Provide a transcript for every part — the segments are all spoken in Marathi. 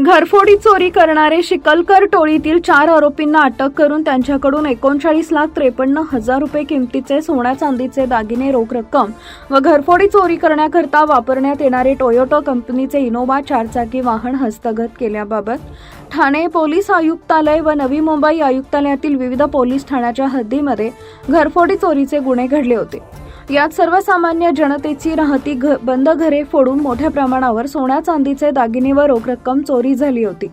घरफोडी चोरी करणारे शिकलकर टोळीतील चार आरोपींना अटक करून त्यांच्याकडून एकोणचाळीस लाख त्रेपन्न हजार रुपये किमतीचे सोन्या चांदीचे दागिने रोख रक्कम व घरफोडी चोरी करण्याकरता वापरण्यात येणारे टोयोटो कंपनीचे इनोवा चारचाकी वाहन हस्तगत केल्याबाबत ठाणे पोलीस आयुक्तालय व नवी मुंबई आयुक्तालयातील विविध पोलीस ठाण्याच्या हद्दीमध्ये घरफोडी चोरीचे गुन्हे घडले होते. यात सर्वसामान्य जनतेची राहती घ बंद घरे फोडून मोठ्या प्रमाणावर सोन्या चांदीचे दागिने व रोख रक्कम चोरी झाली होती.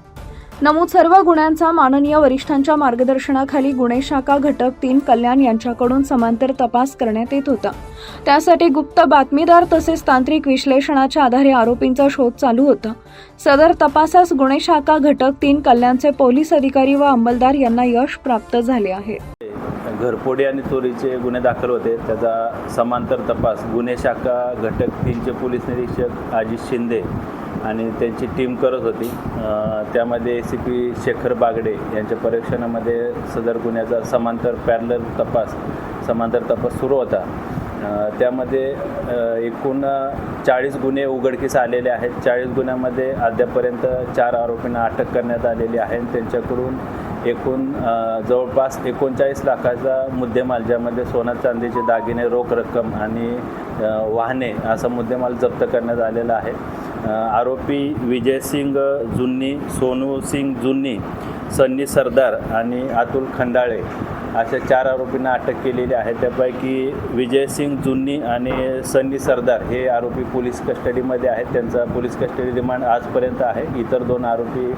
नमूद सर्व गुन्ह्यांचा माननीय वरिष्ठांच्या मार्गदर्शनाखाली गुन्हे शाखा घटक तीन कल्याण यांच्याकडून समांतर तपास करण्यात येत होता. त्यासाठी गुप्त बातमीदार तसेच तांत्रिक विश्लेषणाच्या आधारे आरोपींचा शोध चालू होता. सदर तपासास गुन्हे शाखा घटक तीन कल्याणचे पोलीस अधिकारी व अंमलदार यांना यश प्राप्त झाले आहे. घरफोडी आणि चोरीचे गुन्हे दाखल होते. त्याचा समांतर तपास गुन्हे शाखा घटक तीनचे पोलीस निरीक्षक अजित शिंदे आणि त्यांची टीम करत होती. त्यामध्ये A C P Shekhar Bagade यांच्या परीक्षणामध्ये सदर गुन्ह्याचा समांतर पॅरलर तपास समांतर तपास सुरू होता. त्यामध्ये एकूण चाळीस गुन्हे उघडकीस आलेले आहेत. चाळीस गुन्ह्यामध्ये अद्यापर्यंत चार आरोपींना अटक करण्यात आलेली आहे आणि त्यांच्याकडून एकूण जवळपास एकोणचाळीस लाखाचा मुद्देमाल ज्यामध्ये सोनं चांदीचे दागिने रोख रक्कम आणि वाहने असा मुद्देमाल जप्त करण्यात आलेला आहे. आरोपी आरोपी विजयसिंग जुन्नी सोनू सिंग जुन्नी सन्नी सरदार आणि अतुल खंडाळे अशा चार आरोपींना अटक केलेली आहे. त्यापैकी विजयसिंग जुन्नी आणि सन्नी सरदार हे आरोपी पोलीस कस्टडीमध्ये आहेत. त्यांचा पोलीस कस्टडी रिमांड आजपर्यंत आहे. इतर दोन आरोपी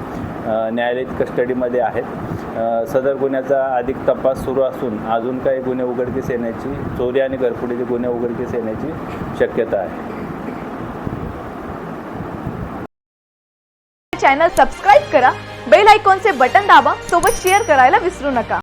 न्यायालयीन कस्टडीमध्ये आहेत. सदर गुन्ह्याचा अधिक तपास सुरू असून अजून काही गुन्हे उघडकीस येण्याची चोरी आणि घरफोडीचे गुन्हे उघडकीस येण्याची शक्यता आहे. चॅनल सबस्क्राईब करा बेल आयकॉनचे बटन दाबा सोबत शेअर करायला विसरू नका.